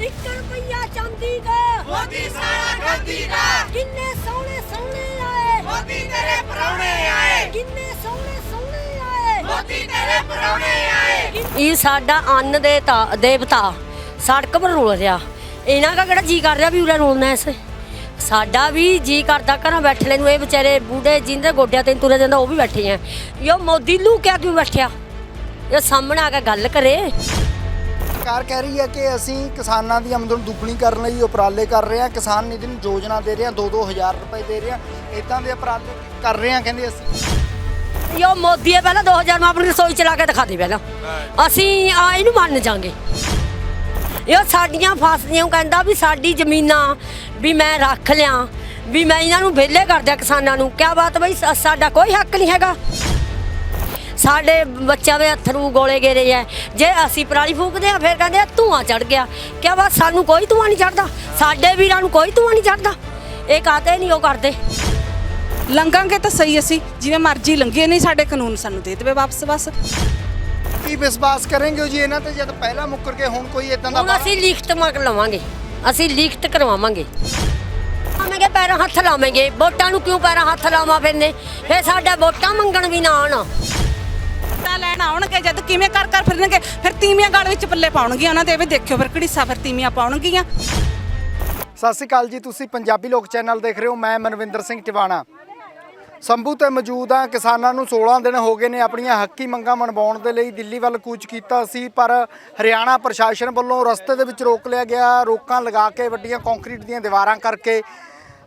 ਇੱਕ ਰੁਪਈਆ ਚਾਂਦੀ ਦਾ। ਮੋਦੀ ਸਾਰਾ ਗੰਦੀ ਦਾ। ਕਿੰਨੇ ਸੋਹਣੇ ਸੋਹਣੇ ਆਏ। ਮੋਦੀ ਤੇਰੇ ਪਰੌਣੇ ਆਏ। ਕਿੰਨੇ ਸੋਹਣੇ ਸੋਹਣੇ ਆਏ। ਮੋਦੀ ਤੇਰੇ ਪਰੌਣੇ ਆਏ। ਇਹ ਸਾਡਾ ਅੰਨ ਦੇ ਤਾ- ਦੇਵਤਾ। ਸੜਕ ਪਰ ਰੁਲ ਰਿਹਾ। ਇਹਨਾਂ ਦਾ ਕਿਹੜਾ ਜੀ ਕਰ ਰਿਹਾ ਵੀ ਉਰੇ ਰੁਲਣਾ ਐ ਸਾਡਾ ਵੀ ਜੀ ਕਰਦਾ ਘਰਾਂ ਬੈਠਣੇ ਨੂੰ। ਇਹ ਵਿਚਾਰੇ ਬੂढ़े ਜਿੰਦੇ ਗੋਡਿਆਂ ਤੇ ਤੁਰੇ ਜਾਂਦਾ ਉਹ ਵੀ ਬੈਠੇ ਆ। ਯੋ ਮੋਦੀ ਲੂ ਕਿਆ ਕਿਉਂ ਬੈਠਿਆ? ਇਹ ਸਾਹਮਣੇ ਆ ਕੇ ਗੱਲ ਕਰੇ। ਸਰਕਾਰ ਕਹਿ ਰਹੀ ਹੈ ਕਿ ਅਸੀਂ ਕਿਸਾਨਾਂ ਦੀ ਆਮਦਨ ਦੁੱਗਣੀ ਕਰਨ ਲਈ ਉਪਰਾਲੇ ਕਰ ਰਹੇ ਹਾਂ, ਕਿਸਾਨ ਨਿਧੀ ਨੂੰ ਯੋਜਨਾ ਦੇ ਰਹੇ ਹਾਂ 2-2000 ਰੁਪਏ ਦੇ ਰਹੇ ਹਾਂ ਇਦਾਂ ਦੇ ਉਪਰਾਲੇ ਕਰ ਰਹੇ ਹਾਂ, ਕਹਿੰਦੇ ਅਸੀਂ। ਯੋ ਮੋਦੀ ਇਹ ਪਹਿਲਾਂ 2000 ਮੈਂ ਆਪਣੀ ਰਸੋਈ ਚਲਾ ਕੇ ਦਿਖਾ ਦੇ ਪਹਿਲਾਂ। ਅਸੀਂ ਆ ਇਹਨੂੰ ਮੰਨ ਜਾਾਂਗੇ। ਇਹ ਸਾਡੀਆਂ ਫਸਦੀਆਂ ਕਹਿੰਦਾ ਵੀ ਸਾਡੀ ਜ਼ਮੀਨਾਂ ਵੀ ਮੈਂ ਰੱਖ ਲਿਆ, ਵੀ ਮੈਂ ਇਹਨਾਂ ਨੂੰ ਵਿਹਲੇ ਕਰ ਦਿਆਂ ਕਿਸਾਨਾਂ ਨੂੰ। ਕਿਆ ਬਾਤ ਬਈ ਸਾਡਾ ਕੋਈ ਹੱਕ ਨਹੀਂ ਹੈਗਾ। ਸਾਡੇ ਬੱਚਿਆਂ ਦੇ ਅਥਰੂ ਗੋਲੇ ਗੇਰੇ ਐ ਜੇ ਅਸੀਂ ਪਰਾਲੀ ਫੂਕਦੇ ਆ ਫਿਰ ਕਹਿੰਦੇ ਆ ਧੂਆਂ ਚੜ ਗਿਆ। ਕਿਆ ਬਾਤ ਸਾਨੂੰ ਕੋਈ ਧੂਆਂ ਨਹੀਂ ਚੜਦਾ ਸਾਡੇ ਵੀਰਾਂ ਨੂੰ ਕੋਈ ਧੂਆਂ ਨਹੀਂ ਚੜਦਾ ਇਹ ਕਾਤੇ ਨਹੀਂ ਉਹ ਕਰਦੇ। ਲੰਘਾਂਗੇ ਤਾਂ ਸਹੀ ਅਸੀਂ ਜਿਵੇਂ ਮਰਜ਼ੀ ਲੰਘੀਏ ਨਹੀਂ ਸਾਡੇ ਕਾਨੂੰਨ ਸਾਨੂੰ ਦੇ ਦੇਵੇ ਵਾਪਸ ਬਸ। ਕੀ ਵਿਸ਼ਵਾਸ ਕਰਨਗੇ ਜੀ ਇਹਨਾਂ ਤੇ ਜਦ ਪਹਿਲਾਂ ਮੁੱਕਰ ਕੇ ਹੁਣ ਕੋਈ ਇਦਾਂ ਦਾ ਹੁਣ ਅਸੀਂ ਲਿਖਤ ਮੰਗ ਲਵਾਂਗੇ। ਅਸੀਂ ਲਿਖਤ ਕਰਵਾਵਾਂਗੇ। ਆਵਾਂਗੇ ਪੈਰਾਂ ਹੱਥ ਲਾਵਾਂਗੇ। ਵੋਟਾਂ ਨੂੰ ਕਿਉਂ ਪੈਰਾਂ ਹੱਥ ਲਾਵਾਂ ਫਿਰਨੇ? ਫੇ ਸਾਡਾ ਵੋਟਾਂ ਮੰਗਣ ਵੀ ਨਾ ਆਣ ਤਾਂ ਲੈਣ ਆਉਣਗੇ, ਜਦ ਕਿਵੇਂ ਕਰ ਕਰ ਫਿਰਨਗੇ, ਫਿਰ ਤੀਵੀਆਂ ਗਲ ਵਿੱਚ ਪੱਲੇ ਪਾਉਣਗੀਆਂ ਉਹਨਾਂ ਦੇ। ਵੀ ਦੇਖਿਓ ਫਿਰ ਘੜੀਸਾ ਫਿਰ ਤੀਵੀਆਂ ਪਾਉਣਗੀਆਂ। ਸਤਿ ਸ਼੍ਰੀ ਅਕਾਲ ਜੀ, ਤੁਸੀਂ ਪੰਜਾਬੀ ਲੋਕ ਚੈਨਲ ਦੇਖ ਰਹੇ ਹੋ, ਮੈਂ ਮਨਵਿੰਦਰ ਸਿੰਘ ਟਿਵਾਣਾ। ਸੰਭੂ ਤੇ ਮੌਜੂਦ ਆ, ਕਿਸਾਨਾਂ ਨੂੰ 16 ਦਿਨ ਹੋ ਗਏ ਨੇ ਆਪਣੀਆਂ ਹੱਕੀ ਮੰਗਾਂ ਮਨਵਾਉਣ ਦੇ ਲਈ, ਦਿੱਲੀ ਵੱਲ ਕੂਚ ਕੀਤਾ ਸੀ, ਪਰ ਹਰਿਆਣਾ ਪ੍ਰਸ਼ਾਸਨ ਵੱਲੋਂ ਰਸਤੇ ਦੇ ਵਿੱਚ ਰੋਕ ਲਿਆ ਗਿਆ, ਰੋਕਾਂ ਲਗਾ ਕੇ ਵੱਡੀਆਂ ਕੰਕਰੀਟ ਦੀਆਂ ਦੀਵਾਰਾਂ ਕਰਕੇ,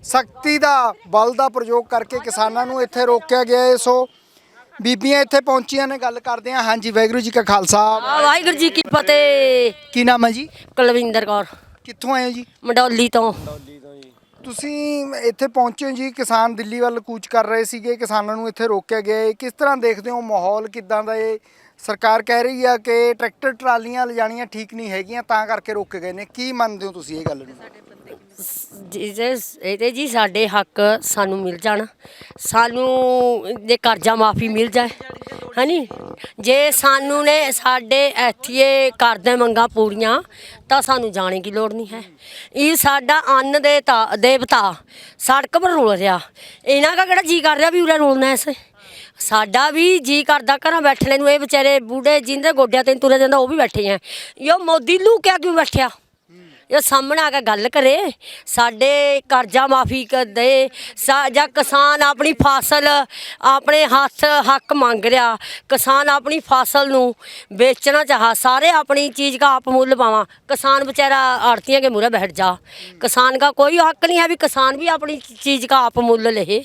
ਸਖਤੀ ਦਾ ਬਲ ਦਾ ਪ੍ਰਯੋਗ ਕਰਕੇ ਕਿਸਾਨਾਂ ਨੂੰ ਇੱਥੇ ਰੋਕਿਆ ਗਿਆ ਹੈ। ਸੋ ਬੀਬੀਆਂ ਇੱਥੇ ਪਹੁੰਚੀਆਂ ਨੇ ਗੱਲ ਕਰਦੇ ਆ ਹਾਂਜੀ ਵਾਹਿਗੁਰੂ ਜੀ ਕਾ ਖਾਲਸਾ। ਆ ਵਾਹਿਗੁਰੂ ਜੀ ਕੀ ਫਤਿਹ। ਕੀ ਨਾਮ ਹੈ ਜੀ? ਕੁਲਵਿੰਦਰ ਕੌਰ। ਕਿੱਥੋਂ ਆਏ ਹੋ ਜੀ? ਮੰਡੌਲੀ ਤੋਂ। ਤੁਸੀਂ ਇੱਥੇ ਪਹੁੰਚੇ ਹੋ ਜੀ ਕਿਸਾਨ ਦਿੱਲੀ ਵੱਲ ਕੂਚ ਕਰ ਰਹੇ ਸੀਗੇ ਕਿਸਾਨਾਂ ਨੂੰ ਇੱਥੇ ਰੋਕਿਆ ਗਿਆ ਹੈ। ਕਿਸ ਤਰ੍ਹਾਂ ਦੇਖਦੇ ਹੋ ਮਾਹੌਲ ਕਿਦਾਂ ਦਾ ਇਹ ਸਰਕਾਰ ਕਹਿ ਰਹੀ ਆ ਕਿ ਟਰੈਕਟਰ ਟਰਾਲੀਆਂ ਲਿਜਾਣੀਆਂ ਠੀਕ ਨਹੀਂ ਹੈਗੀਆਂ, ਤਾਂ ਕਰਕੇ ਰੋਕੇ ਗਏ ਨੇ। ਕੀ ਮੰਨਦੇ ਹੋ ਤੁਸੀਂ ਇਹ ਗੱਲ ਨੂੰ? ਜਿਹਦੇ ਇਹਦੇ ਜੀ ਸਾਡੇ ਹੱਕ ਸਾਨੂੰ ਮਿਲ ਜਾਣ, ਸਾਨੂੰ ਜੇ ਕਰਜ਼ਾ ਮਾਫੀ ਮਿਲ ਜਾਏ, ਹਨੀ? ਜੇ ਸਾਨੂੰ ਨੇ ਸਾਡੇ ਇੱਥੇ ਕਰਦੇ ਮੰਗਾ ਪੂਰੀਆਂ, ਤਾਂ ਸਾਨੂੰ ਜਾਣੇ ਦੀ ਲੋੜ ਨਹੀਂ ਹੈ। ਇਹ ਸਾਡਾ ਅੰਨ ਦੇ ਤਾ- ਦੇਵਤਾ ਸੜਕ ਪਰ ਰੁਲ ਰਿਹਾ। ਇਹਨਾਂ ਦਾ ਕਿਹੜਾ ਜੀ ਕਰ ਰਿਹਾ ਵੀ ਉਰੇ ਰੋਲਣਾ ਐ ਸਾਡਾ ਵੀ ਜੀ ਕਰਦਾ, ਘਰਾਂ ਬੈਠਣੇ ਨੂੰ ਇਹ ਵਿਚਾਰੇ ਬੂढ़े ਜਿੰਦੇ ਗੋਡਿਆਂ ਤੇ ਤੁਰਿਆ ਜਾਂਦਾ, ਉਹ ਵੀ ਬੈਠੇ ਆ। ਯੋ ਮੋਦੀ ਲੂ ਕਿਆ ਕਿਉਂ ਬੈਠਿਆ? ਇਹ ਸਾਹਮਣੇ ਆ ਕੇ ਗੱਲ ਕਰੇ, ਸਾਡੇ ਕਰਜ਼ਾ ਮਾਫੀ ਕਰ ਦੇ ਜਾਂ ਕਿਸਾਨ ਆਪਣੀ ਫਸਲ, ਆਪਣੇ ਹੱਥ, ਹੱਕ ਮੰਗ ਰਿਹਾ, ਕਿਸਾਨ ਆਪਣੀ ਫਸਲ ਨੂੰ ਵੇਚਣਾ ਚਾਹਾ, ਸਾਰੇ ਆਪਣੀ ਚੀਜ਼ ਦਾ ਆਪ ਮੁੱਲ ਪਾਵਾਂ, ਕਿਸਾਨ ਵਿਚਾਰਾ ਆੜਤੀਆਂ ਕੇ ਮੂਹਰੇ ਬੈਠ ਜਾ। ਕਿਸਾਨ ਦਾ ਕੋਈ ਹੱਕ ਨਹੀਂ ਹੈ ਵੀ ਕਿਸਾਨ ਵੀ ਆਪਣੀ ਚੀਜ਼ ਦਾ ਆਪ ਮੁੱਲ ਲਏ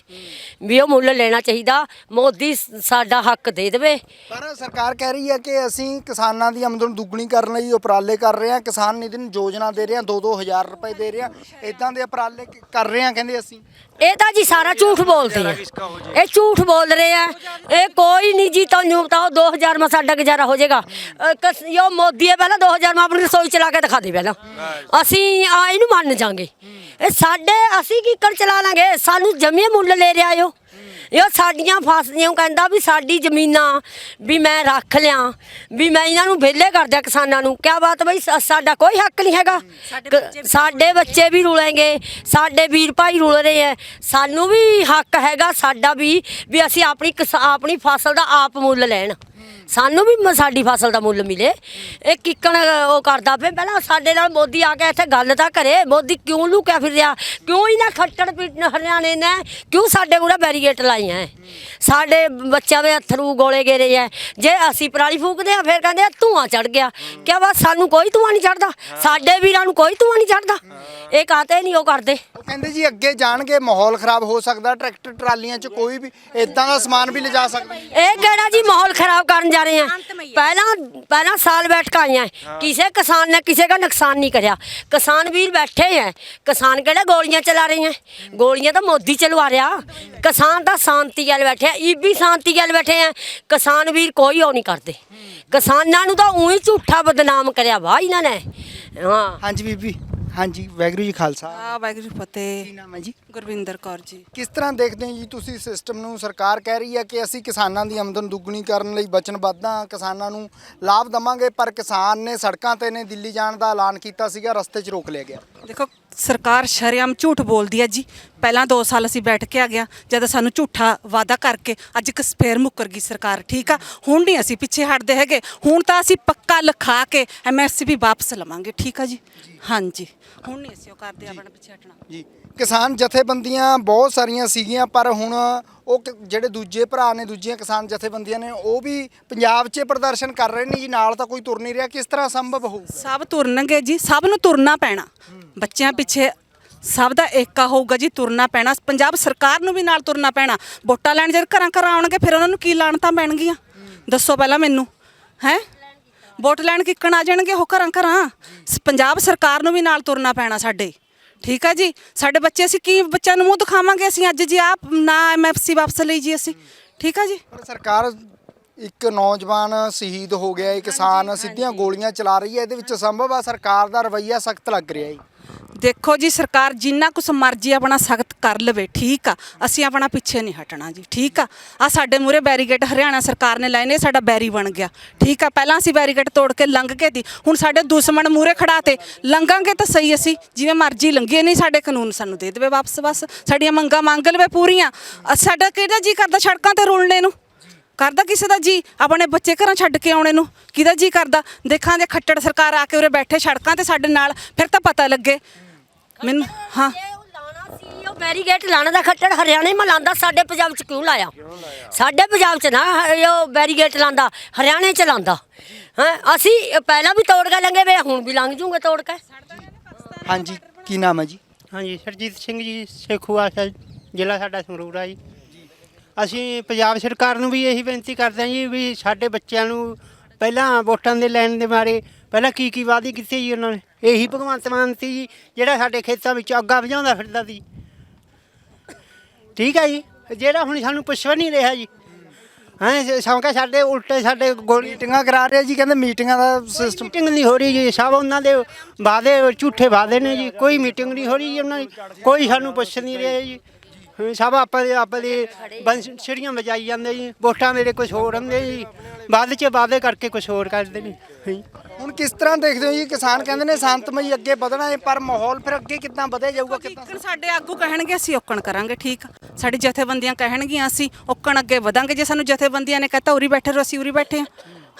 ਵੀ ਉਹ ਮੁੱਲ ਲੈਣਾ ਚਾਹੀਦਾ, ਮੋਦੀ ਸਾਡਾ ਹੱਕ ਦੇ ਦੇਵੇ। ਪਰ ਸਰਕਾਰ ਕਹਿ ਰਹੀ ਹੈ ਕਿ ਅਸੀਂ ਕਿਸਾਨਾਂ ਦੀ ਆਮਦਨ ਦੁੱਗਣੀ ਕਰਨ ਲਈ ਉਪਰਾਲੇ ਕਰ ਰਹੇ ਹਾਂ, ਕਿਸਾਨ ਨਿਧੀ ਯੋਜਨਾ ਦੇ ਰਹੇ ਹਾਂ 2-2000 ਰੁਪਏ ਦੇ ਰਹੇ ਹਾਂ ਇਦਾਂ ਦੇ ਉਪਰਾਲੇ ਕ- ਕਰ ਰਹੇ ਹਾਂ ਕਹਿੰਦੇ ਅਸੀਂ। ਇਹ ਤਾਂ ਜੀ ਸਾਰਾ ਝੂਠ ਬੋਲਦੇ ਆ। ਇਹ ਝੂਠ ਬੋਲ ਰਹੇ ਆ। ਇਹ ਕੋਈ ਨਹੀਂ ਜੀ ਤੁਹਾਨੂੰ ਬਤਾਓ 2000 ਮਾ ਸਾਡਾ ਗੁਜ਼ਾਰਾ ਹੋ ਜਾਏਗਾ। ਅ, ਕਸ- ਯੋ ਮੋਦੀ ਹੈ ਪਹਿਲਾਂ 2000 ਮੈਂ ਆਪਣੀ ਰਸੋਈ ਚਲਾ ਕੇ ਦਿਖਾ ਦੇ ਪਹਿਲਾਂ। ਅਸੀਂ ਆ ਇਹਨੂੰ ਮੰਨ ਜਾਾਂਗੇ। ਇਹ ਸਾਡੇ ਅਸੀਂ ਕੀ ਕਰ ਚਲਾ ਲਾਂਗੇ? ਸਾਨੂੰ ਜਮੀਏ ਮੁੱਲ ਲੈ ਰਿਹਾ ਓ ਇਹ ਸਾਡੀਆਂ ਫਸਦੀਆਂ ਕਹਿੰਦਾ ਵੀ ਸਾਡੀ ਜ਼ਮੀਨਾਂ ਵੀ ਮੈਂ ਰੱਖ ਲਿਆ ਵੀ ਮੈਂ ਇਹਨਾਂ ਨੂੰ ਵਿਹਲੇ ਕਰ ਦਿਆਂ ਕਿਸਾਨਾਂ ਨੂੰ। ਕਿਆ ਬਾਤ ਬਈ ਸਾ- ਸਾਡਾ ਕੋਈ ਹੱਕ ਨਹੀਂ ਹੈਗਾ। ਕ- ਸਾਡੇ ਬੱਚੇ ਵੀ ਰੁਲਣਗੇ ਸਾਡੇ ਵੀਰ ਭਾਈ ਰੁਲ ਰਹੇ ਐ। ਸਾਨੂੰ ਵੀ ਹੱਕ ਹੈਗਾ ਸਾਡਾ ਵੀ ਵੀ ਅਸੀਂ ਆਪਣੀ ਕਿਸਾ- ਆਪਣੀ ਫਸਲ ਦਾ ਆਪ ਮੁੱਲ ਲੈਣ। ਸਾਨੂੰ ਵੀ ਮ- ਸਾਡੀ ਫਸਲ ਦਾ ਮੁੱਲ ਮਿਲੇ। ਇਹ ਕਿੱਕਣ ਉਹ ਕਰਦਾ ਪਿਆ। ਪਹਿਲਾਂ ਸਾਡੇ ਨਾਲ ਮੋਦੀ ਆ ਕੇ ਇੱਥੇ ਗੱਲ ਤਾਂ ਕਰੇ। ਮੋਦੀ ਕਿਉਂ ਲੁਕਿਆ ਫਿਰ ਰਿਹਾ ਕਿਉਂ ਇਹਨਾਂ ਖੱਟੜ ਪੀਟ ਹਰਿਆਣੇ ਨੇ? ਕਿਉਂ ਸਾਡੇ ਮੂਹਰੇ ਬੈਰੀਗੇਟ ਲਾਈਆਂ ਹੈ? ਸਾਡੇ ਬੱਚਿਆਂ ਦੇ ਅਥਰੂ ਗੋਲੇ ਗੇਰੇ ਐ। ਜੇ ਅਸੀਂ ਪਰਾਲੀ ਫੂਕਦੇ ਆ ਫਿਰ ਕਹਿੰਦੇ ਆ ਧੂਆਂ ਚੜ ਗਿਆ। ਕਿਆ ਬਾਤ ਸਾਨੂੰ ਕੋਈ ਧੂਆਂ ਨਹੀਂ ਚੜਦਾ ਸਾਡੇ ਵੀਰਾਂ ਨੂੰ ਕੋਈ ਧੂਆਂ ਨਹੀਂ ਚੜਦਾ ਇਹ ਕਾਤੇ ਨਹੀਂ ਉਹ ਕਰਦੇ? ਉਹ ਕਹਿੰਦੇ ਜੀ ਅੱਗੇ ਜਾਣਗੇ ਮਾਹੌਲ ਖਰਾਬ ਹੋ ਸਕਦਾ ਟਰੈਕਟਰ ਟਰਾਲੀਆਂ 'ਚ ਕੋਈ ਵੀ ਇਦਾਂ ਦਾ ਸਮਾਨ ਵੀ ਲਿਜਾ ਸਕਦਾ। ਇਹ ਕਿਹੜਾ ਜੀ ਮਾਹੌਲ ਖਰਾਬ ਕਰਨ ਜਾ ਰਹੇ ਆ। ਪਹਿਲਾਂ ਪਹਿਲਾਂ ਸਾਲ ਬੈਠ ਆਈਆਂ। ਕਿਸੇ ਕਿਸਾਨ ਨੇ ਕਿਸੇ ਦਾ ਨੁਕਸਾਨ ਨਹੀਂ ਕਰਿਆ। ਕਿਸਾਨ ਵੀਰ ਬੈਠੇ ਹੈ ਕਿਸਾਨ ਕਿਹੜੇ ਗੋਲੀਆਂ ਚਲਾ ਰਹੇ ਹੈ ਗੋਲੀਆਂ ਤਾਂ ਮੋਦੀ ਚਲਵਾ ਰਿਹਾ। ਕਿਸਾਨ ਤਾਂ ਸ਼ਾਂਤੀ ਨਾਲ ਬੈਠੇ ਆ। ਇਹ ਵੀ ਸ਼ਾਂਤੀ ਨਾਲ ਬੈਠੇ ਆ। ਕਿਸਾਨ ਵੀਰ ਕੋਈ ਉਹ ਨਹੀਂ ਕਰਦੇ। ਕਿਸਾਨਾਂ ਨੂੰ ਤਾਂ ਉਹੀ ਝੂਠਾ ਬਦਨਾਮ ਕਰਿਆ ਵਾ ਇਹਨਾਂ ਨੇ। ਹਾਂ। ਹਾਂਜੀ ਬੀਬੀ। ਹਾਂਜੀ ਵਾਹਿਗੁਰੂ ਜੀ ਖਾਲਸਾ। ਆ ਵਾਹਿਗੁਰੂ ਜੀ ਕੀ ਫਤਿਹ। ਨਾਮ ਹੈ ਜੀ? ਗੁਰਵਿੰਦਰ ਕੌਰ ਜੀ। ਕਿਸ ਤਰ੍ਹਾਂ ਦੇਖਦੇ ਹੋ ਜੀ ਤੁਸੀਂ ਸਿਸਟਮ ਨੂੰ? ਸਰਕਾਰ ਕਹਿ ਰਹੀ ਹੈ ਕਿ ਅਸੀਂ ਕਿਸਾਨਾਂ ਦੀ ਆਮਦਨ ਦੁੱਗਣੀ ਕਰਨ ਲਈ ਵਚਨਬੱਧ ਹਾਂ ਕਿਸਾਨਾਂ ਨੂੰ ਲਾਭ ਦਵਾਂਗੇ ਪਰ ਕਿਸਾਨ ਨੇ ਸੜਕਾਂ ਤੇ ਨੇ ਦਿੱਲੀ ਜਾਣ ਦਾ ਐਲਾਨ ਕੀਤਾ ਸੀਗਾ ਰਸਤੇ 'ਚ ਰੋਕ ਲਿਆ ਗਿਆ। ਦੇਖੋ ਸਰਕਾਰ ਸ਼ਰੇਆਮ ਝੂਠ ਬੋਲਦੀ ਹੈ ਜੀ। ਪਹਿਲਾਂ 2 ਸਾਲ ਅਸੀਂ ਬੈਠ ਕੇ ਆ ਗਿਆ ਜਦ ਸਾਨੂੰ ਝੂਠਾ ਵਾਅਦਾ ਕਰਕੇ ਅੱਜ ਇੱਕ ਸਪੇਅਰ ਮੁੱਕਰ ਗਈ ਸਰਕਾਰ ਠੀਕ ਆ? ਹੁਣ ਨਹੀਂ ਅਸੀਂ ਪਿੱਛੇ ਹਟਦੇ ਹੈਗੇ। ਹੁਣ ਤਾਂ ਅਸੀਂ ਪੱਕਾ ਲਿਖਾ ਕੇ ਐਮਐਸਪੀ ਵਾਪਸ ਲਵਾਂਗੇ ਠੀਕ ਆ ਜੀ। ਹਾਂਜੀ। ਹੁਣ ਨਹੀਂ ਅਸੀਂ ਉਹ ਕਰਦੇ ਆਪਣਾ ਪਿੱਛੇ ਹਟਣਾ। ਜੀ। ਕਿਸਾਨ ਜਥੇਬੰਦੀਆਂ ਬਹੁਤ ਸਾਰੀਆਂ ਸੀਗੀਆਂ, ਪਰ ਹੁਣ ਉਹ ਕ- ਜਿਹੜੇ ਦੂਜੇ ਭਰਾ ਨੇ, ਦੂਜੀਆਂ ਕਿਸਾਨ ਜਥੇਬੰਦੀਆਂ ਨੇ, ਉਹ ਵੀ ਪੰਜਾਬ 'ਚ ਪ੍ਰਦਰਸ਼ਨ ਕਰ ਰਹੇ ਨੇ ਜੀ, ਨਾਲ ਤਾਂ ਕੋਈ ਤੁਰ ਨਹੀਂ ਰਿਹਾ। ਕਿਸ ਤਰ੍ਹਾਂ ਸੰਭਵ ਹੋਊਗਾ? ਸਭ ਤੁਰਨਗੇ ਜੀ, ਸਭ ਨੂੰ ਤੁਰਨਾ ਪੈਣਾ। ਬੱਚਿਆਂ ਪਿੱਛੇ ਸਭ ਦਾ ਏਕਾ ਹੋਊਗਾ ਜੀ, ਤੁਰਨਾ ਪੈਣਾ। ਪੰਜਾਬ ਸਰਕਾਰ ਨੂੰ ਵੀ ਨਾਲ ਤੁਰਨਾ ਪੈਣਾ। ਵੋਟਾਂ ਲੈਣ ਜਦ ਘਰਾਂ ਘਰਾਂ ਆਉਣਗੇ, ਫਿਰ ਉਹਨਾਂ ਨੂੰ ਕੀ ਲਾਣਤਾਂ ਪੈਣਗੀਆਂ? ਦੱਸੋ ਪਹਿਲਾਂ ਮੈਨੂੰ, ਹੈ? ਵੋਟ ਲੈਣ ਕਿੱਕਣ ਆ ਜਾਣਗੇ ਉਹ ਘਰਾਂ ਘਰਾਂ? ਸ- ਪੰਜਾਬ ਸਰਕਾਰ ਨੂੰ ਵੀ ਨਾਲ ਤੁਰਨਾ ਪੈਣਾ ਸਾਡੇ। ਠੀਕ ਆ ਜੀ? ਸਾਡੇ ਬੱਚੇ ਅਸੀਂ ਕੀ ਬੱਚਿਆਂ ਨੂੰ ਮੂੰਹ ਦਿਖਾਵਾਂਗੇ? ਅਸੀਂ ਅੱਜ ਜੀ ਆਪ ਨਾ ਐਮਐਫਸੀ ਵਾਪਸ ਲਈ ਜੀ ਅਸੀਂ। ਠੀਕ ਆ ਜੀ? ਪਰ ਸਰਕਾਰ ਇੱਕ ਨੌਜਵਾਨ ਸ਼ਹੀਦ ਹੋ ਗਿਆ ਹੈ ਕਿਸਾਨ ਸਿੱਧੀਆਂ ਗੋਲੀਆਂ ਚਲਾ ਰਹੀ ਹੈ। ਇਹਦੇ ਵਿੱਚ ਸੰਭਵ ਆ ਸਰਕਾਰ ਦਾ ਰਵੱਈਆ ਸਖਤ ਲੱਗ ਰਿਹਾ ਹੈ ਦੇਖੋ ਜੀ ਸਰਕਾਰ ਜਿੰਨਾ ਕੁਛ ਮਰਜ਼ੀ ਆਪਣਾ ਸਖਤ ਕਰ ਲਵੇ, ਠੀਕ ਆ। ਅਸੀਂ ਆਪਣਾ ਪਿੱਛੇ ਨਹੀਂ ਹਟਣਾ ਜੀ, ਠੀਕ ਆ। ਆ ਸਾਡੇ ਮੂਰੇ ਬੈਰੀਗੇਟ ਹਰਿਆਣਾ ਸਰਕਾਰ ਨੇ ਲਾਏ ਨੇ, ਸਾਡਾ ਬੈਰੀ ਬਣ ਗਿਆ, ਠੀਕ ਆ। ਪਹਿਲਾਂ ਅਸੀਂ ਬੈਰੀਗੇਟ ਤੋੜ ਕੇ ਲੰਘ ਕੇ ਦੀ, ਹੁਣ ਸਾਡੇ ਦੁਸ਼ਮਣ ਮੂਰੇ ਖੜਾਤੇ ਲੰਘਾਂਗੇ ਤਾਂ ਸਹੀ ਅਸੀਂ, ਜਿਵੇਂ ਮਰਜ਼ੀ ਲੰਘੀਏ, ਨਹੀਂ ਸਾਡੇ ਕਾਨੂੰਨ ਸਾਨੂੰ ਦੇ ਦੇਵੇ ਵਾਪਸ ਬਸ ਸਾਡੀਆਂ ਮੰਗਾਂ ਮੰਗ ਲਵੇ ਪੂਰੀਆਂ। ਅ ਸਾਡਾ ਕਿਹੜਾ ਜੀ ਕਰਦਾ ਸੜਕਾਂ ਤੇ ਰੁਲਣੇ ਨੂੰ? ਕਰਦਾ ਕਿਸੇ ਦਾ ਜੀ? ਆਪਣੇ ਬੱਚੇ ਘਰਾਂ ਛੱਡ ਕੇ ਆਉਣੇ ਨੂੰ। ਕਿਹਦਾ ਜੀ ਕਰਦਾ? ਦੇਖਾਂ ਜੇ ਖੱਟੜ ਸਰਕਾਰ ਆ ਕੇ ਉਰੇ ਬੈਠੇ ਸੜਕਾਂ ਤੇ ਸਾਡੇ ਨਾਲ ਫਿਰ ਤਾਂ ਪਤਾ ਲੱਗੇ। ਮੈਨੂੰ ਹਾਂ। ਇਹ ਉਹ ਲਾਣਾ ਸੀ ਉਹ ਬੈਰੀਗੇਟ ਲਾਣਾ ਦਾ ਖੱਟੜ ਹਰਿਆਣੇ ਮਾ ਲਾਂਦਾ ਸਾਡੇ ਪੰਜਾਬ ਚ ਕਿਉਂ ਲਾਇਆ? ਸਾਡੇ ਪੰਜਾਬ ਚ ਨਾ ਉਹ ਬੈਰੀਗੇਟ ਲਾਂਦਾ ਹਰਿਆਣੇ ਚ ਲਾਂਦਾ। ਹੈ ਅਸੀਂ ਪਹਿਲਾਂ ਵੀ ਤੋੜ ਕੇ ਲੰਗੇ ਵੇ ਹੁਣ ਵੀ ਲੰਘ ਜੂਗੇ ਤੋੜ ਕੇ ਹਾਂਜੀ ਕੀ ਨਾਮ ਹੈ ਜੀ? ਹਾਂਜੀ ਸਰਜੀਤ ਸਿੰਘ ਜੀ ਸੇਖੂਆ ਸਾਹਿਬ ਜ਼ਿਲ੍ਹਾ ਸਾਡਾ ਸੰਗਰੂਰ ਆ ਜੀ। ਅਸੀਂ ਪੰਜਾਬ ਸਰਕਾਰ ਨੂੰ ਵੀ ਇਹੀ ਬੇਨਤੀ ਕਰਦੇ ਹਾਂ ਜੀ ਵੀ ਸਾਡੇ ਬੱਚਿਆਂ ਨੂੰ ਪਹਿਲਾਂ ਵੋਟਾਂ ਦੇ ਲੈਣ ਦੇ ਬਾਰੇ ਪਹਿਲਾਂ ਕੀ ਕੀ ਵਾਅਦੇ ਕੀਤੇ ਜੀ ਉਹਨਾਂ ਨੇ? ਇਹੀ ਭਗਵੰਤ ਮਾਨ ਸੀ ਜੀ ਜਿਹੜਾ ਸਾਡੇ ਖੇਤਾਂ ਵਿੱਚ ਅੱਗਾ ਵਜਾਉਂਦਾ ਫਿਰਦਾ ਸੀ। ਠੀਕ ਹੈ ਜੀ ਜਿਹੜਾ ਹੁਣ ਸਾਨੂੰ ਪੁੱਛ ਨਹੀਂ ਰਿਹਾ ਜੀ। ਹਾਂ ਸੌਂਕਾ ਸਾਡੇ ਉਲਟੇ ਸਾਡੇ ਗੋਲੀ ਮੀਟਿੰਗਾਂ ਕਰਾ ਰਹੇ ਜੀ ਕਹਿੰਦੇ ਮੀਟਿੰਗਾਂ ਦਾ ਸਿਸਟਮ ਮੀਟਿੰਗ ਨਹੀਂ ਹੋ ਰਹੀ ਜੀ ਸਭ ਉਹਨਾਂ ਦੇ ਵਾਅਦੇ ਝੂਠੇ ਵਾਅਦੇ ਨੇ ਜੀ ਕੋਈ ਮੀਟਿੰਗ ਨਹੀਂ ਹੋ ਰਹੀ ਜੀ ਉਹਨਾਂ ਦੀ। ਕੋਈ ਸਾਨੂੰ ਪੁੱਛ ਨਹੀਂ ਰਿਹਾ ਜੀ। ਹਾਂ, ਸਭ ਆਪਾਂ ਦੇ ਆਪਾਂ ਦੇ ਬੰਸੜੀਆਂ ਵਜਾਈ ਜਾਂਦੇ ਜੀ ਵੋਟਾਂ ਮੇਰੇ ਕੁਝ ਹੋਰ ਹੁੰਦੇ ਜੀ ਬਾਅਦ ਚ ਵਾਅਦੇ ਕਰਕੇ ਕੁਝ ਹੋਰ ਕਰਦੇ ਨੇ ਹਾਂ। ਜੀ। ਹੁਣ ਕਿਸ ਤਰ੍ਹਾਂ ਦੇਖਦੇ ਹੋ ਜੀ ਕਿਸਾਨ ਕਹਿੰਦੇ ਨੇ ਸ਼ਾਂਤਮਈ ਅੱਗੇ ਵਧਣਾ ਹੈ ਪਰ ਮਾਹੌਲ ਫਿਰ ਅੱਗੇ ਕਿੱਦਾਂ ਵਧਿਆ ਜਾਊਗਾ ਕਿੱਦਾਂ ਸਾਡੇ ਆਗੂ ਕਹਿਣਗੇ ਅਸੀਂ ਓਕਣ ਕਰਾਂਗੇ ਠੀਕ। ਆ ਸਾਡੀ ਜਥੇਬੰਦੀਆਂ ਕਹਿਣਗੀਆਂ ਅਸੀਂ ਓਕਣ ਅੱਗੇ ਵਧਾਂਗੇ। ਜੇ ਸਾਨੂੰ ਜਥੇਬੰਦੀਆਂ ਨੇ ਕਹਤਾ ਉਰੀ ਬੈਠੇ ਰਹੋ ਅਸੀਂ ਉਰੀ ਬੈਠੇ ਹਾਂ।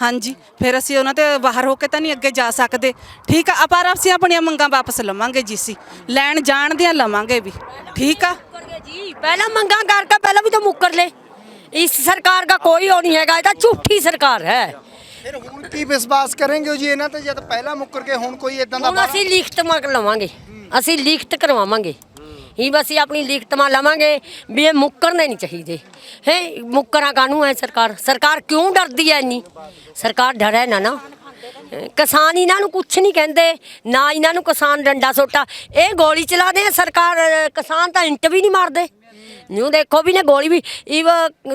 ਹਾਂਜੀ ਫਿਰ ਅਸੀਂ ਉਹਨਾਂ ਤੇ ਬਾਹਰ ਹੋ ਕੇ ਤਾਂ ਨਹੀਂ ਅੱਗੇ ਜਾ ਸਕਦੇ। ਠੀਕ ਆ ਪਰ ਅਸੀਂ ਆਪਣੀਆਂ ਮੰਗਾਂ ਵਾਪਸ ਲਵਾਂਗੇ ਜੀ ਅਸੀਂ। ਲੈਣ ਜਾਣ ਦੀਆਂ ਲਵਾਂਗੇ ਵੀ ਠੀਕ ਆ? ਗਏ ਜੀ। ਪਹਿਲਾਂ ਮੰਗਾਂ ਕਰਕੇ ਪਹਿਲਾਂ ਵੀ ਤਾਂ ਮੁੱਕਰ ਲੈ। ਇਸ ਸਰਕਾਰ ਦਾ ਕੋਈ ਉਹ ਨਹੀਂ ਹੈਗਾ ਇਹ ਤਾਂ ਝੂਠੀ ਸਰਕਾਰ ਹੈ। ਫਿਰ ਹੁਣ ਕੀ ਵਿਸ਼ਵਾਸ ਕਰਾਂਗੇ ਜੀ ਇਹਨਾਂ ਤੇ? ਜਦ ਪਹਿਲਾਂ ਮੁੱਕਰ ਕੇ ਹੁਣ ਕੋਈ ਇਦਾਂ ਦਾ ਹੁਣ ਅਸੀਂ ਲਿਖਤ ਮੰਗ ਲਵਾਂਗੇ। ਅਸੀਂ ਲਿਖਤ ਕਰਵਾਵਾਂਗੇ। ਹੀ ਬਸ ਅਸੀਂ ਆਪਣੀ ਲਿਖਤ ਮਾ ਲਵਾਂਗੇ ਵੀ ਇਹ ਮੁੱਕਰਨੇ ਨਹੀਂ ਚਾਹੀਦੇ। ਹੈ ਮੁੱਕਰਾਂ ਕਾਹਨੂੰ ਹੈ ਸਰਕਾਰ? ਸਰਕਾਰ ਕਿਉਂ ਡਰਦੀ ਹੈ ਇੰਨੀ? ਸਰਕਾਰ ਡਰੇ ਨਾ ਨਾ। ਕਿਸਾਨ ਇਹਨਾਂ ਨੂੰ ਕੁਛ ਨਹੀਂ ਕਹਿੰਦੇ, ਨਾ ਇਹਨਾਂ ਨੂੰ ਕਿਸਾਨ ਡੰਡਾ ਸੋਟਾ। ਇਹ ਗੋਲੀ ਚਲਾਦੇ ਆ ਸਰਕਾਰ, ਕਿਸਾਨ ਤਾਂ ਇੰਟ ਵੀ ਨਹੀਂ ਮਾਰਦੇ। ਨਿਊ ਦੇਖੋ ਵੀ ਨੇ ਗੋਲੀ ਵੀ ਇਵ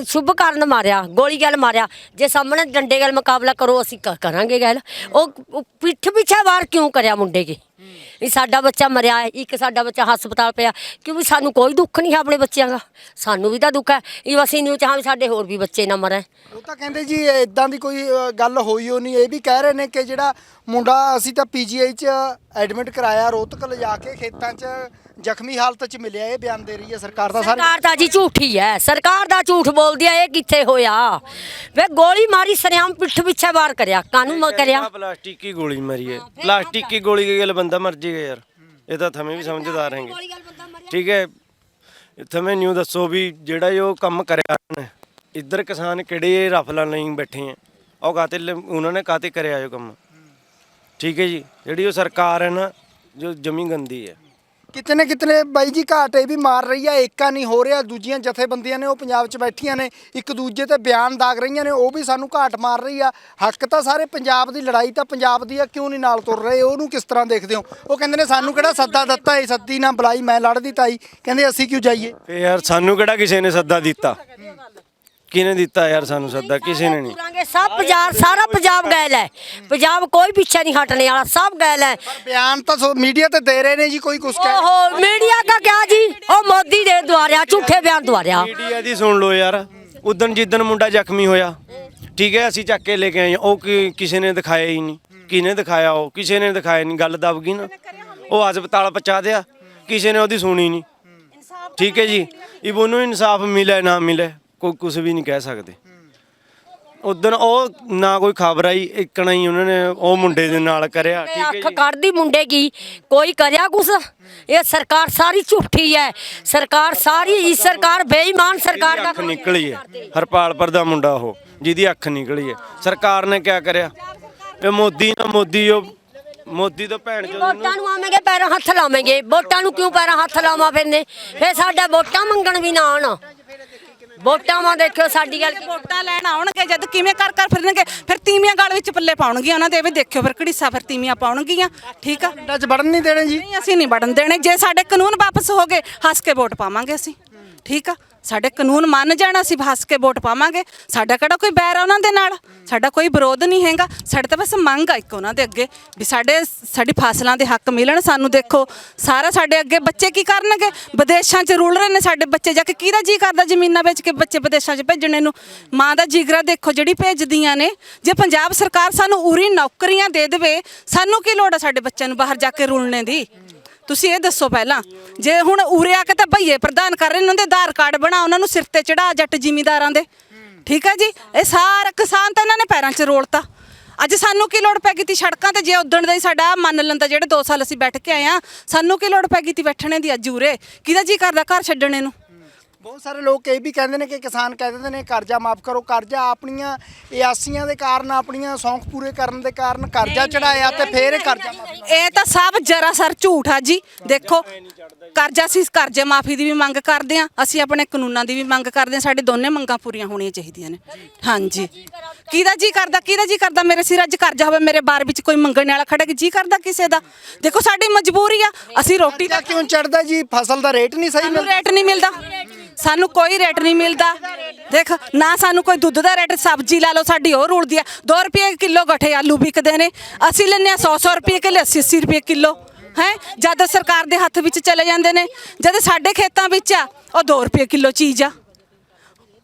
ਸ਼ੁਭ ਕਰਨ ਮਾਰਿਆ, ਗੋਲੀ ਗੱਲ ਮਾਰਿਆ। ਜੇ ਸਾਹਮਣੇ ਡੰਡੇ ਗੱਲ ਮੁਕਾਬਲਾ ਕਰੋ, ਅਸੀਂ ਕ- ਕਰਾਂਗੇ ਗੱਲ। ਉਹ ਪਿੱਠ ਪਿੱਛੇ ਵਾਰ ਕਿਉਂ ਕਰਿਆ ਮੁੰਡੇ ਕੇ? ਵੀ ਸਾਡਾ ਬੱਚਾ ਮਰਿਆ ਹੈ ਇੱਕ ਸਾਡਾ ਬੱਚਾ ਹਸਪਤਾਲ ਪਿਆ ਕਿਉਂਕਿ ਸਾਨੂੰ ਕੋਈ ਦੁੱਖ ਨਹੀਂ ਹੈ ਆਪਣੇ ਬੱਚਿਆਂ ਦਾ। ਸਾਨੂੰ ਵੀ ਤਾਂ ਦੁੱਖ ਹੈ ਇਹ ਅਸੀਂ ਨਿਊ ਚਾਹਾਂ ਵੀ ਸਾਡੇ ਹੋਰ ਵੀ ਬੱਚੇ ਨਾ ਮਰਨ। ਉਹ ਤਾਂ ਕਹਿੰਦੇ ਜੀ ਇਦਾਂ ਦੀ ਕੋਈ ਅ, ਗੱਲ ਹੋਈ ਹੋ ਨਹੀਂ ਇਹ ਵੀ ਕਹਿ ਰਹੇ ਨੇ ਕਿ ਜਿਹੜਾ ਮੁੰਡਾ ਅਸੀਂ ਤਾਂ ਪੀਜੀਆਈ 'ਚ ਐਡਮਿਟ ਕਰਾਇਆ ਰੋਹਤਕ ਲਿਜਾ ਕੇ ਖੇਤਾਂ 'ਚ ਜ਼ਖਮੀ ਹਾਲਤ 'ਚ ਮਿਲਿਆ ਇਹ ਬਿਆਨ ਦੇ ਰਹੀ ਹੈ ਸਰਕਾਰ ਦਾ ਸਾਰੇ ਸਰਕਾਰ ਦਾ ਜੀ ਝੂਠੀ ਹੈ ਸਰਕਾਰ ਦਾ ਝੂਠ ਬੋਲਦੀ ਹੈ ਇਹ ਕਿੱਥੇ ਹੋਇਆ? ਵੇ ਗੋਲੀ ਮਾਰੀ ਸਰਿਆਮ ਪਿੱਠ ਪਿੱਛੇ ਵਾਰ ਕਰਿਆ ਕਾਨੂੰ ਮ ਕਰਿਆ? ਆਹ ਪਲਾਸਟਿਕ ਕੀ ਗੋਲੀ ਮਾਰੀ ਹੈ ਪਲਾਸਟਿਕ ਕੀ ਗੋਲੀ ਕੀ ਗੱਲ ਬੰਦਾ ਮਰ ਜੇਗਾ ਯਾਰ। ਇਹ ਤਾਂ ਥਮੇ ਵੀ ਸਮਝਦਾਰ ਹੈਗੇ। ਠੀਕ ਹੈ। ਥਮੇ ਨਿਊ ਦੱਸੋ ਵੀ ਜਿਹੜਾ ਇਹ ਉਹ ਕੰਮ ਕਰਿਆ ਉਹਨੇ। ਇੱਧਰ ਕਿਸਾਨ ਕਿਹੜੇ ਰਫਲਾ ਨਹੀਂ ਬੈਠੇ ਆ। ਉਹ ਕਾਤੇ ਉਹਨਾਂ ਨੇ ਕਾਤੇ ਕਰਿਆ ਇਹ ਕੰਮ? ਠੀਕ ਹੈ ਜੀ। ਜਿਹੜੀ ਉਹ ਸਰਕਾਰ ਹੈ ਨਾ ਜੋ ਜਮੀ ਗੰਦੀ ਹੈ। ਕਿਤੇ ਨਾ ਕਿਤੇ ਬਾਈ ਜੀ ਘਾਟ ਇਹ ਵੀ ਮਾਰ ਰਹੀ ਆ, ਏਕਾ ਨਹੀਂ ਹੋ ਰਿਹਾ, ਦੂਜੀਆਂ ਜਥੇਬੰਦੀਆਂ ਨੇ ਉਹ ਪੰਜਾਬ 'ਚ ਬੈਠੀਆਂ ਨੇ, ਇੱਕ ਦੂਜੇ ਤੇ ਬਿਆਨ ਦਾਗ ਰਹੀਆਂ ਨੇ, ਉਹ ਵੀ ਸਾਨੂੰ ਘਾਟ ਮਾਰ ਰਹੀ ਆ। ਹੱਕ ਤਾਂ ਸਾਰੇ ਪੰਜਾਬ ਦੀ ਲੜਾਈ ਤਾਂ ਪੰਜਾਬ ਦੀ ਆ, ਕਿਉਂ ਨਹੀਂ ਨਾਲ ਤੁਰ ਰਹੇ, ਉਹਨੂੰ ਕਿਸ ਤਰ੍ਹਾਂ ਦੇਖਦੇ ਹੋ? ਉਹ ਕਹਿੰਦੇ ਨੇ ਸਾਨੂੰ ਕਿਹੜਾ ਸੱਦਾ ਦਿੱਤਾ ਇਹ ਸੱਦੀ ਨਾ ਬੁਲਾਈ, ਮੈਂ ਲੜਦੀ ਤਾਈ, ਕਹਿੰਦੇ ਅਸੀਂ ਕਿਉਂ ਜਾਈਏ? ਤੇ ਯਾਰ ਸਾਨੂੰ ਕਿਹੜਾ ਕਿਸੇ ਨੇ ਸੱਦਾ ਦਿੱਤਾ? ਕਿਹਨੇ ਦਿੱਤਾ ਯਾਰ ਸਾਨੂੰ ਸੱਦਾ? ਕਿਸੇ ਨੇ ਨਹੀਂ ਤੁਰਾਂਗੇ ਸਭ ਪੰਜਾਬ ਸਾਰਾ ਪੰਜਾਬ ਗੈਲ ਹੈ। ਪੰਜਾਬ ਕੋਈ ਪਿੱਛੇ ਨਹੀਂ ਹਟਣੇ ਵਾਲਾ ਸਭ ਗੈਲ ਹੈ। ਬਿਆਨ ਤਾਂ ਮੀਡੀਆ ਤੇ ਦੇ ਰਹੇ ਨੇ ਜੀ ਕੋਈ ਕੁਛ ਕਹਿ ਓਹੋ ਮੀਡੀਆ ਦਾ ਕਿਆ ਜੀ? ਉਹ ਮੋਦੀ ਦੇ ਦੁਆਰਿਆ ਝੂਠੇ ਬਿਆਨ ਦੁਆਰਿਆ। ਮੀਡੀਆ ਦੀ ਸੁਣ ਲਓ ਯਾਰ। ਉਦੋਂ ਜਿੱਦਣ ਮੁੰਡਾ ਜ਼ਖਮੀ ਹੋਇਆ ਠੀਕ ਹੈ ਅਸੀਂ ਚੱਕ ਕੇ ਲੈ ਕੇ ਆਏ ਹਾਂ। ਉਹ ਕੀ- ਕਿਸੇ ਨੇ ਦਿਖਾਇਆ ਹੀ ਨਹੀਂ। ਕਿਹਨੇ ਦਿਖਾਇਆ ਉਹ? ਕਿਸੇ ਨੇ ਦਿਖਾਇਆ ਨਹੀਂ। ਗੱਲ ਦਬ ਗਈ ਨਾ। ਉਹ ਹਸਪਤਾਲ ਪਹੁੰਚਾ ਦਿਆ। ਕਿਸੇ ਨੇ ਉਹਦੀ ਸੁਣੀ ਨਹੀਂ। ਠੀਕ ਹੈ ਜੀ। ਇਹ ਉਹਨੂੰ ਇਨਸਾਫ ਮਿਲੇ ਨਾ ਮਿਲੇ ਕੋਈ ਕੁਝ ਵੀ ਨਹੀਂ ਕਹਿ ਸਕਦੇ। ਉਦੋਂ ਉਹ ਨਾ ਕੋਈ ਖਬਰ ਆਈ ਇੱਕਣਾ ਹੀ ਉਹਨਾਂ ਨੇ ਉਹ ਮੁੰਡੇ ਦੇ ਨਾਲ ਕਰਿਆ ਠੀਕ ਹੈ ਅੱਖ ਜੀ। ਕੱਢਦੀ ਮੁੰਡੇ ਕੀ ਕੋਈ ਕਰਿਆ ਕੁਛ? ਇਹ ਸਰਕਾਰ ਸਾਰੀ ਝੂਠੀ ਹੈ। ਸਰਕਾਰ ਸਾਰੀ ਇਹ ਸਰਕਾਰ ਬੇਈਮਾਨ ਸਰਕਾਰ ਜਿਹਦੀ ਦਾ ਅੱਖ ਨਿਕਲੀ ਹੈ ਹਰਪਾਲਪੁਰ ਦਾ ਮੁੰਡਾ ਉਹ ਜਿਹਦੀ ਅੱਖ ਨਿਕਲੀ ਹੈ। ਸਰਕਾਰ ਨੇ ਕਿਆ ਕਰਿਆ? ਇਹ ਮੋਦੀ ਨਾ ਮੋਦੀ ਉਹ ਮੋਦੀ ਦਾ ਭੈਣ ਚੋਦ ਵੋਟਾਂ ਨੂੰ ਆਵਾਂਗੇ ਪੈਰਾਂ ਹੱਥ ਲਾਵਾਂਗੇ। ਵੋਟਾਂ ਨੂੰ ਕਿਉਂ ਪੈਰਾਂ ਹੱਥ ਲਾਵਾਂ ਫਿਰਨੇ? ਫੇ ਸਾਡਾ ਵੋਟਾਂ ਮੰਗਣ ਵੀ ਨਾ ਆਣ ਵੋਟਾਂ ਮਾ ਦੇਖਿਓ ਸਾਡੀ ਗੱਲ ਵੋਟਾਂ ਲੈਣ ਆਉਣਗੇ ਜਦ ਕਿਵੇਂ ਕਰ ਕਰ ਫਿਰਨਗੇ ਫਿਰ ਤੀਵੀਆਂ ਗਲ ਵਿੱਚ ਪੱਲੇ ਪਾਉਣਗੀਆਂ ਉਹਨਾਂ ਦੇ ਵੀ ਦੇਖਿਓ ਫਿਰ ਘੜੀਸਾ ਫਿਰ ਤੀਵੀਆਂ ਪਾਉਣਗੀਆਂ ਠੀਕ ਆ? ਪਿੰਡਾਂ 'ਚ ਵੜਨ ਨਹੀਂ ਦੇਣੇ ਜੀ। ਨਹੀਂ ਅਸੀਂ ਨਹੀਂ ਵੜਨ ਦੇਣੇ। ਜੇ ਸਾਡੇ ਕਾਨੂੰਨ ਵਾਪਸ ਹੋ ਗਏ ਹੱਸ ਕੇ ਵੋਟ ਪਾਵਾਂਗੇ ਅਸੀਂ। ਠੀਕ ਆ? ਸਾਡੇ ਕਾਨੂੰਨ ਮੰਨ ਜਾਣ, ਅਸੀਂ ਹੱਸ ਕੇ ਵੋਟ ਪਾਵਾਂਗੇ। ਸਾਡਾ ਕਿਹੜਾ ਕੋਈ ਬੈਰ ਆ ਉਹਨਾਂ ਦੇ ਨਾਲ? ਸਾਡਾ ਕੋਈ ਵਿਰੋਧ ਨਹੀਂ ਹੈਗਾ। ਸਾਡੇ ਤਾਂ ਬਸ ਮੰਗ ਆ ਇੱਕ ਉਹਨਾਂ ਦੇ ਅੱਗੇ, ਵੀ ਸਾਡੇ ਸਾਡੀ ਫਸਲਾਂ ਦੇ ਹੱਕ ਮਿਲਣ ਸਾਨੂੰ ਦੇਖੋ। ਸਾਰਾ ਸਾਡੇ ਅੱਗੇ ਬੱਚੇ ਕੀ ਕਰਨਗੇ? ਵਿਦੇਸ਼ਾਂ 'ਚ ਰੁਲ ਰਹੇ ਨੇ ਸਾਡੇ ਬੱਚੇ। ਜਾ ਕੇ ਕਿਹਦਾ ਜੀ ਕਰਦਾ ਜ਼ਮੀਨਾਂ ਵੇਚ ਕੇ ਬੱਚੇ ਵਿਦੇਸ਼ਾਂ 'ਚ ਭੇਜਣੇ ਨੂੰ? ਮਾਂ ਦਾ ਜਿਗਰਾ ਦੇਖੋ ਜਿਹੜੀ ਭੇਜਦੀਆਂ ਨੇ। ਜੇ ਪੰਜਾਬ ਸਰਕਾਰ ਸਾਨੂੰ ਉਰੀ ਨੌਕਰੀਆਂ ਦੇ ਦੇਵੇ, ਸਾਨੂੰ ਕੀ ਲੋੜ ਆ ਸਾਡੇ ਬੱਚਿਆਂ ਨੂੰ ਬਾਹਰ ਜਾ ਕੇ ਰੁਲਣੇ ਦੀ? ਤੁਸੀਂ ਇਹ ਦੱਸੋ ਪਹਿਲਾਂ, ਜੇ ਹੁਣ ਉਰੇ ਆ ਕੇ ਤਾਂ ਭਈਏ ਪ੍ਰਧਾਨ ਕਰ ਰਹੇ ਨੇ ਉਹਨਾਂ ਦੇ ਆਧਾਰ ਕਾਰਡ ਬਣਾ, ਉਹਨਾਂ ਨੂੰ ਸਿਰ ਤੇ ਚੜਾ ਜੱਟ ਜ਼ਿਮੀਂਦਾਰਾਂ ਦੇ। ਠੀਕ ਹੈ ਜੀ? ਇਹ ਸਾਰਾ ਕਿਸਾਨ ਤਾਂ ਇਹਨਾਂ ਨੇ ਪੈਰਾਂ 'ਚ ਰੋਲਤਾ। ਅੱਜ ਸਾਨੂੰ ਕੀ ਲੋੜ ਪੈ ਗਈ ਤੀ ਸੜਕਾਂ ਤੇ? ਜੇ ਉਦਣ ਦਾ ਹੀ ਸਾਡਾ ਮੰਨ ਲੈਂਦਾ ਜਿਹੜੇ 2 ਸਾਲ ਅਸੀਂ ਬੈਠ ਕੇ ਆਏ ਆ, ਸਾਨੂੰ ਕੀ ਲੋੜ ਪੈ ਗਈ ਤੀ ਬੈਠਣੇ ਦੀ ਅੱਜ ਉਰੇ? ਕਿਹਦਾ ਜੀ ਕਰਦਾ ਘਰ ਛੱਡਣੇ ਨੂੰ ਬਹੁਤ ਸਾਰੇ ਲੋਕ ਇਹ ਵੀ ਕਹਿੰਦੇ ਨੇ ਕਿ ਕਿਸਾਨ ਕਹਿ ਦਿੰਦੇ ਨੇ ਕਰਜ਼ਾ ਮਾਫ ਕਰੋ ਕਰਜ਼ਾ ਆਪਣੀਆਂ ਇਆਸੀਆਂ ਦੇ ਕਾਰਨ ਆਪਣੀਆਂ ਸੌਂਕ ਪੂਰੇ ਕਰਨ ਦੇ ਕਾਰਨ ਕਰਜ਼ਾ ਚੜਾਇਆ ਤੇ ਫੇਰ ਇਹ ਕਰਜ਼ਾ ਮਾਫ ਇਹ ਤਾਂ ਸਭ ਜਰਾਸਰ ਝੂਠ ਆ ਜੀ। ਦੇਖੋ ਕਰਜ਼ਾ ਅਸੀਂ ਕਰਜ਼ੇ ਮਾਫੀ ਦੀ ਵੀ ਮੰਗ ਕਰਦੇ ਆ ਅਸੀਂ ਆਪਣੇ ਕਾਨੂੰਨਾਂ ਦੀ ਵੀ ਮੰਗ ਕਰਦੇ ਆ ਸਾਡੇ ਦੋਨੇ ਮੰਗਾਂ ਪੂਰੀਆਂ ਹੋਣੀਆਂ ਚਾਹੀਦੀਆਂ ਨੇ। ਹਾਂਜੀ। ਕਿਹਦਾ ਜੀ ਕਰਦਾ ਕਿਹਦਾ ਜੀ ਕਰਦਾ? ਮੇਰੇ ਸਿਰ ਅੱਜ ਕਰਜ਼ਾ ਹੋਵੇ ਮੇਰੇ ਬਾਰ ਵਿੱਚ ਕੋਈ ਮੰਗਣ ਵਾਲਾ ਖੜਾ ਕਿ ਜੀ ਕਰਦਾ ਕਿਸੇ ਦਾ? ਦੇਖੋ ਸਾਡੀ ਮਜਬੂਰੀ ਆ ਅਸੀਂ ਰੋਟੀ ਕਰਜ਼ਾ ਕਿਉਂ ਚੜਦਾ ਜੀ? ਫਸਲ ਦਾ ਰੇਟ ਨਹੀਂ ਸਹੀ ਮਿਲਦਾ। ਰੇਟ ਨਹੀਂ ਮਿਲਦਾ। ਸਾਨੂੰ ਕੋਈ ਰੇਟ ਨਹੀਂ ਮਿਲਦਾ। ਦੇਖ, ਨਾ ਸਾਨੂੰ ਕੋਈ ਦੁੱਧ ਦਾ ਰੇਟ, ਸਬਜ਼ੀ ਲਾ ਲਓ, ਸਾਡੀ ਹੋਰ ਰੁਲਦੀ ਆ। 2 ਰੁਪਏ ਕਿਲੋ ਗਠੇ ਆਲੂ ਵਿਕਦੇ ਨੇ। ਅਸੀਂ ਲੈਂਦੇ ਆ 100 100 ਰੁਪਏ ਕਿਲੋ 80 80 ਰੁਪਏ ਕਿਲੋ, ਹੈ? ਜਦ ਸਰਕਾਰ ਦੇ ਹੱਥ ਵਿੱਚ ਚਲੇ ਜਾਂਦੇ ਨੇ, ਜਦ ਸਾਡੇ ਖੇਤਾਂ ਵਿੱਚ ਆ, ਉਹ 2 ਰੁਪਏ ਕਿਲੋ ਚੀਜ਼ ਆ।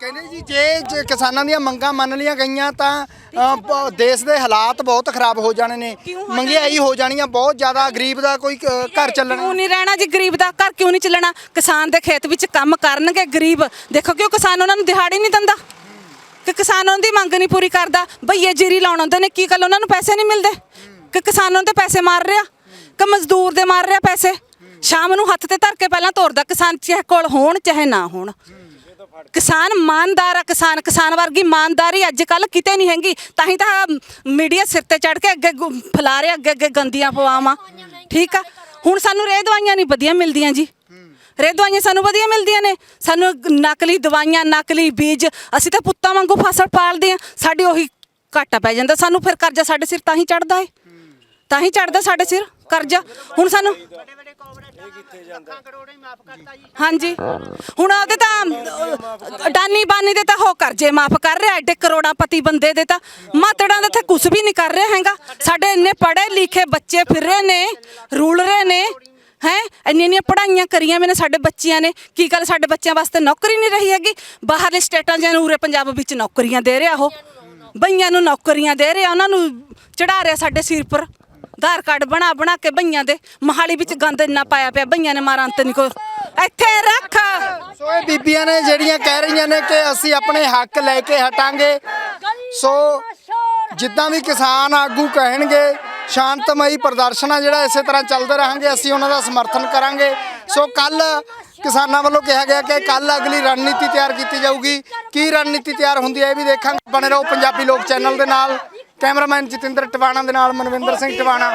ਕਹਿੰਦੇ ਜੀ ਜੇ ਜੇ ਕਿਸਾਨਾਂ ਦੀਆਂ ਮੰਗਾਂ ਮੰਨ ਲੀਆਂ ਗਈਆਂ ਤਾਂ ਅ, ਬ- ਦੇਸ਼ ਦੇ ਹਾਲਾਤ ਬਹੁਤ ਖਰਾਬ ਹੋ ਜਾਣੇ ਨੇ। ਕਿਉਂ ਹੋ ਜਾਣੀ ਆ ਬਹੁਤ ਜ਼ਿਆਦਾ ਗਰੀਬ ਦਾ ਕੋਈ ਅ, ਘਰ ਚੱਲਣਾ। ਕਿਉਂ ਨਹੀਂ ਰਹਿਣਾ ਜੀ? ਗਰੀਬ ਦਾ ਘਰ ਕਿਉਂ ਨਹੀਂ ਚੱਲਣਾ? ਕਿਸਾਨ ਦੇ ਖੇਤ ਵਿੱਚ ਕੰਮ ਕਰਨਗੇ ਗਰੀਬ। ਦੇਖੋ ਕਿਉਂ ਕਿਸਾਨ ਉਹਨਾਂ ਨੂੰ ਦਿਹਾੜੀ ਨਹੀਂ ਦਿੰਦਾ? ਕਿ ਕਿਸਾਨ ਉਹਨਾਂ ਦੀ ਮੰਗ ਨਹੀਂ ਪੂਰੀ ਕਰਦਾ? ਭਈਏ ਜੀਰੀ ਲਾਉਣ ਆਉਂਦੇ ਨੇ ਕੀ ਗੱਲ ਉਹਨਾਂ ਨੂੰ ਪੈਸੇ ਨਹੀਂ ਮਿਲਦੇ? ਕਿ ਕਿਸਾਨਾਂ ਤੇ ਪੈਸੇ ਮਾਰ ਰਿਹਾ? ਕਿ ਮਜ਼ਦੂਰ ਦੇ ਮਾਰ ਰਿਹਾ ਪੈਸੇ? ਸ਼ਾਮ ਨੂੰ ਹੱਥ ਤੇ ਧਰ ਕੇ ਪਹਿਲਾਂ ਤੋਰਦਾ ਕਿਸਾਨ ਚਾਹੇ ਕੋਲ ਹੋਣ ਚਾਹੇ ਨਾ ਹੋਣ। ਕਿਸਾਨ ਇਮਾਨਦਾਰ ਆ, ਕਿਸਾਨ ਕਿਸਾਨ ਵਰਗੀ ਇਮਾਨਦਾਰੀ ਅੱਜ ਕੱਲ ਕਿਤੇ ਨਹੀਂ ਹੈਗੀ। ਤਾਂ ਹੀ ਤਾਂ ਮੀਡੀਆ ਸਿਰ ਤੇ ਚੜ ਕੇ ਅੱਗੇ ਗੁ- ਫੈਲਾ ਰਿਹਾ, ਅੱਗੇ ਅੱਗੇ ਗੰਦੀਆਂ ਪਵਾਵਾਂ। ਠੀਕ ਆ? ਹੁਣ ਸਾਨੂੰ ਰੇਹ ਦਵਾਈਆਂ ਨਹੀਂ ਵਧੀਆ ਮਿਲਦੀਆਂ ਜੀ। ਰੇਹ ਦਵਾਈਆਂ ਸਾਨੂੰ ਵਧੀਆ ਮਿਲਦੀਆਂ ਨੇ। ਸਾਨੂੰ ਨਕਲੀ ਦਵਾਈਆਂ, ਨਕਲੀ ਬੀਜ, ਅਸੀਂ ਤਾਂ ਪੁੱਤਾਂ ਵਾਂਗੂ ਫਸਲ ਪਾਲਦੇ ਆ ਸਾਡੀ ਉਹੀ ਘਾਟਾ ਪੈ ਜਾਂਦਾ। ਸਾਨੂੰ ਫਿਰ ਕਰਜ਼ਾ ਸਾਡੇ ਸਿਰ ਤਾਂ ਹੀ ਚੜਦਾ ਏ। ਤਾਂ ਹੀ ਚੜਦਾ ਸਾਡੇ ਸਿਰ ਕਰਜ਼ਾ। ਹੁਣ ਸਾਨੂੰ ਹਾਂਜੀ। ਹੁਣ ਉਹਦੇ ਤਾਂ ਅਡਾਨੀ ਬਾਨੀ ਦੇ ਤਾਂ ਹੋ ਕਰਜ਼ੇ ਮਾਫ ਕਰ ਰਿਹਾ ਐਡੇ ਕਰੋੜਾਪਤੀ ਬੰਦੇ ਦੇ ਤਾਂ। ਮਾਤੜਾਂ ਦੇ ਤਾਂ ਕੁਝ ਵੀ ਨਹੀਂ ਕਰ ਰਿਹਾ ਹੈਗਾ। ਸਾਡੇ ਇੰਨੇ ਪੜ੍ਹੇ ਲਿਖੇ ਬੱਚੇ ਫਿਰ ਰਹੇ ਨੇ ਰੁਲ ਰਹੇ ਨੇ ਹੈ? ਇੰਨੀਆਂ ਇੰਨੀਆਂ ਪੜ੍ਹਾਈਆਂ ਕਰੀਆਂ ਮੈਨੇ ਸਾਡੇ ਬੱਚਿਆਂ ਨੇ। ਕੀ ਗੱਲ ਸਾਡੇ ਬੱਚਿਆਂ ਵਾਸਤੇ ਨੌਕਰੀ ਨਹੀਂ ਰਹੀ ਹੈਗੀ? ਬਾਹਰਲੇ ਸਟੇਟਾਂ ਜਾਂ ਉਰੇ ਪੰਜਾਬ ਵਿੱਚ ਨੌਕਰੀਆਂ ਦੇ ਰਿਹਾ ਉਹ। ਬਈਆਂ ਨੂੰ ਨੌਕਰੀਆਂ ਦੇ ਰਿਹਾ ਉਹਨਾਂ ਨੂੰ ਚੜਾ ਰਿਹਾ ਸਾਡੇ ਸਿਰ ਪਰ। ਆਧਾਰ ਕਾਰਡ ਬਣਾ ਬਣਾ ਕੇ ਬਈਆਂ ਦੇ ਮਹਾਲੀ ਵਿੱਚ ਗੰਦ ਇੰਨਾ ਪਾਇਆ ਪਿਆ, ਬਈਆਂ ਨੇ ਮਾਰਾਂ ਅੰਤ ਨਹੀਂ ਕੋ ਇੱਥੇ ਰੱਖ। ਸੋ ਇਹ ਬੀਬੀਆਂ ਨੇ ਜਿਹੜੀਆਂ ਕਹਿ ਰਹੀਆਂ ਨੇ ਕਿ ਅਸੀਂ ਆਪਣੇ ਹੱਕ ਲੈ ਕੇ ਹਟਾਂਗੇ। ਸੋ ਜਿੱਦਾਂ ਵੀ ਕਿਸਾਨ ਆਗੂ ਕਹਿਣਗੇ, ਸ਼ਾਂਤਮਈ ਪ੍ਰਦਰਸ਼ਨਾਂ ਜਿਹੜਾ ਇਸੇ ਤਰ੍ਹਾਂ ਚੱਲਦੇ ਰਹਾਂਗੇ, ਅਸੀਂ ਉਹਨਾਂ ਦਾ ਸਮਰਥਨ ਕਰਾਂਗੇ। ਸੋ ਕੱਲ ਕਿਸਾਨਾਂ ਵੱਲੋਂ ਕਿਹਾ ਗਿਆ ਕਿ ਕੱਲ ਅਗਲੀ ਰਣਨੀਤੀ ਤਿਆਰ ਕੀਤੀ ਜਾਊਗੀ। ਕੀ ਰਣਨੀਤੀ ਤਿਆਰ ਹੁੰਦੀ ਹੈ ਇਹ ਵੀ ਦੇਖਾਂਗੇ। ਬਣੇ ਰਹੋ ਪੰਜਾਬੀ ਲੋਕ ਚੈਨਲ ਦੇ ਨਾਲ। ਕੈਮਰਾਮੈਨ ਜਤਿੰਦਰ ਟਿਵਾਣਾ ਦੇ ਨਾਲ ਮਨਵਿੰਦਰ ਸਿੰਘ ਟਿਵਾਣਾ।